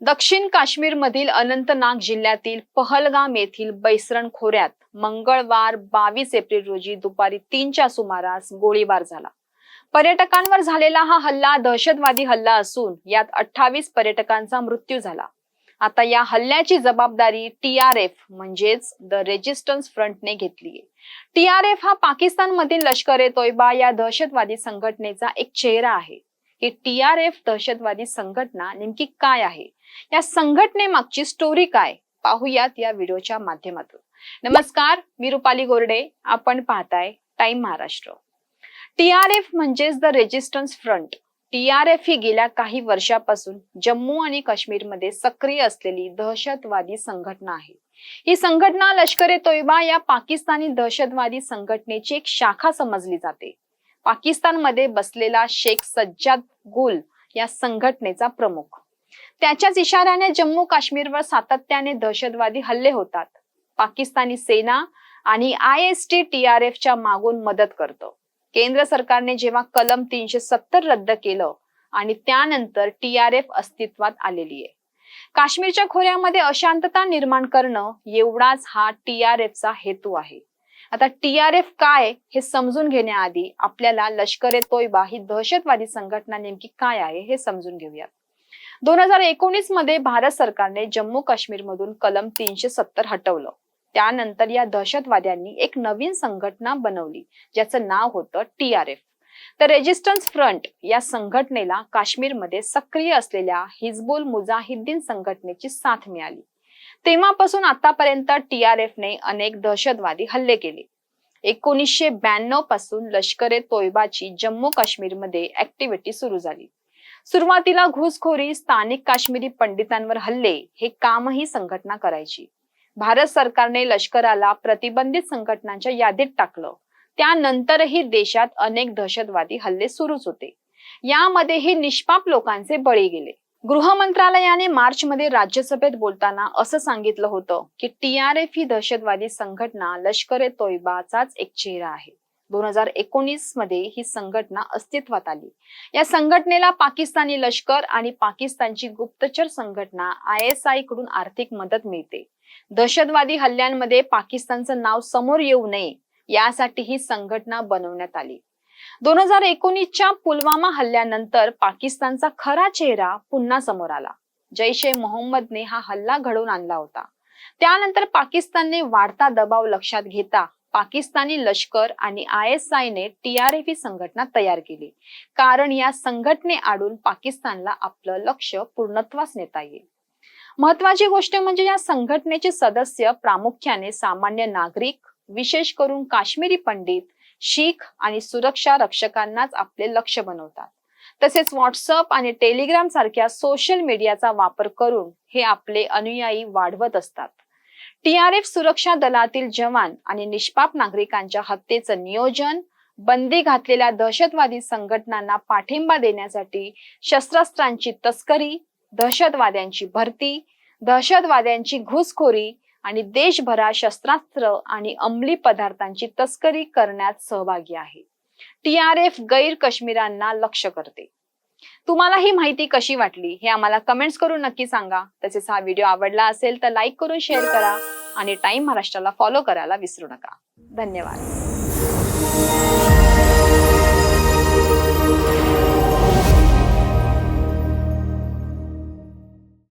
दक्षिण काश्मीरमधील अनंतनाग जिल्ह्यातील पहलगाम येथील बैसरण खोऱ्यात मंगळवार बावीस एप्रिल रोजी दुपारी तीनच्या सुमारास गोळीबार झाला. पर्यटकांवर झालेला हा हल्ला दहशतवादी हल्ला असून यात अठ्ठावीस पर्यटकांचा मृत्यू झाला. आता या हल्ल्याची जबाबदारी टीआरएफ म्हणजेच द रेजिस्टन्स फ्रंटने घेतलीय टीआरएफ हा पाकिस्तानमधील लष्कर ए तोयबा या दहशतवादी संघटनेचा एक चेहरा आहे. ही टीआरएफ दहशतवादी संघटना नेमकी काय आहे? या संघटनेमागची स्टोरी काय? पाहूयात या व्हिडिओच्या माध्यमातून. नमस्कार मी रुपाली गोरडे. आपण पाहताय टाइम महाराष्ट्र टीआरएफ म्हणजेच द रेजिस्टन्स फ्रंट टीआरएफ ही गेल्या काही वर्षापासून जम्मू आणि काश्मीरमध्ये सक्रिय असलेली दहशतवादी संघटना आहे. ही संघटना लष्कर ए तोयबा या पाकिस्तानी दहशतवादी संघटनेची एक शाखा समजली जाते. पाकिस्तानमध्ये बसलेला शेख सज्जाद गुल या संघटनेचा प्रमुख. त्याच्याच इशाऱ्याने जम्मू काश्मीरवर सातत्याने दहशतवादी हल्ले होतात. पाकिस्तानी सेना आणि आय एस टी टीआरएफच्या मागून मदत करतो. केंद्र सरकारने जेव्हा कलम तीनशे सत्तर रद्द केलं आणि त्यानंतर टीआरएफ अस्तित्वात आलेली आहे. काश्मीरच्या खोऱ्यामध्ये अशांतता निर्माण करणं एवढाच हा टीआरएफचा हेतू आहे. आता टीआरएफ काय हे समजून घेण्याआधी आपल्याला लष्कर ए तोयबा ही दहशतवादी संघटना नेमकी काय आहे हे समजून घेऊयात. दोन हजार एकोणीसमध्ये भारत सरकारने जम्मू काश्मीर मधून कलम तीनशे सत्तर हटवलं. त्यानंतर या दहशतवाद्यांनी एक नवीन संघटना बनवली ज्याचं नाव होतं टी आर तर रेजिस्टन्स फ्रंट या संघटनेला काश्मीरमध्ये सक्रिय असलेल्या हिजबुल मुजाहिद्दीन संघटनेची साथ मिळाली. तेव्हापासून आतापर्यंत टीआरएफने अनेक दहशतवादी हल्ले केले. एकोणीसशे ब्याण्णवपासून लष्कर ए तोयबाची जम्मू काश्मीरमध्ये ऍक्टिव्हिटी सुरू झाली. सुरुवातीला घुसखोरी स्थानिक काश्मीरी पंडितांवर हल्ले हे कामही संघटना करायची. भारत सरकारने लष्कराला प्रतिबंधित संघटनांच्या यादीत टाकलं. त्यानंतरही देशात अनेक दहशतवादी हल्ले सुरूच होते. यामध्येही निष्पाप लोकांचे बळी गेले. गृह मंत्रालयाने मार्च मध्ये राज्यसभेत बोलताना असं सांगितलं होतं की टी आर एफ ही दहशतवादी संघटना लष्कर ए तोयबाचाच एक चेहरा आहे. दोन हजार एकोणीसमध्ये ही संघटना अस्तित्वात आली. या संघटनेला पाकिस्तानी लष्कर आणि पाकिस्तानची गुप्तचर संघटना आय एस आयकडून आर्थिक मदत मिळते. दहशतवादी हल्ल्यांमध्ये पाकिस्तानचं नाव समोर येऊ नये यासाठी ही संघटना बनवण्यात आली. दोन हजार एकोणीसच्या पुलवामा हल्ल्यानंतर पाकिस्तानचा खरा चेहरा पुन्हा समोर आला. जैश ए मोहम्मदने हा हल्ला घडवून आणला होता. त्यानंतर पाकिस्तानने वाढता दबाव लक्षात घेता पाकिस्तानी लष्कर आणि आय एस आयने टी आर एफ ही संघटना तयार केली. कारण या संघटने आडून पाकिस्तानला आपलं लक्ष पूर्णत्वास नेता येईल. महत्वाची गोष्ट म्हणजे या संघटनेचे सदस्य प्रामुख्याने सामान्य नागरिक विशेष करून काश्मीरी पंडित शीख आणि सुरक्षा रक्षकांनाच आपले लक्ष बनवतात. तसेच व्हॉट्सअप आणि टेलिग्राम सारख्या सोशल मीडियाचा वापर करून हे आपले अनुयायी वाढवत असतात. टीआरएफ सुरक्षा दलातील जवान आणि निष्पाप नागरिकांच्या हत्येचं नियोजन बंदी घातलेल्या दहशतवादी संघटनांना पाठिंबा देण्यासाठी शस्त्रास्त्रांची तस्करी दहशतवाद्यांची भरती दहशतवाद्यांची घुसखोरी आणि देशभरात शस्त्रास्त्र आणि अंमली पदार्थांची तस्करी करण्यात सहभागी आहे. टीआरएफ गैर काश्मीरांना लक्ष करते. तुम्हाला ही माहिती कशी वाटली हे आम्हाला कमेंट्स करून नक्की सांगा. तसेच हा व्हिडिओ आवडला असेल तर लाईक करून शेअर करा आणि टाइम महाराष्ट्राला फॉलो करायला विसरू नका. धन्यवाद.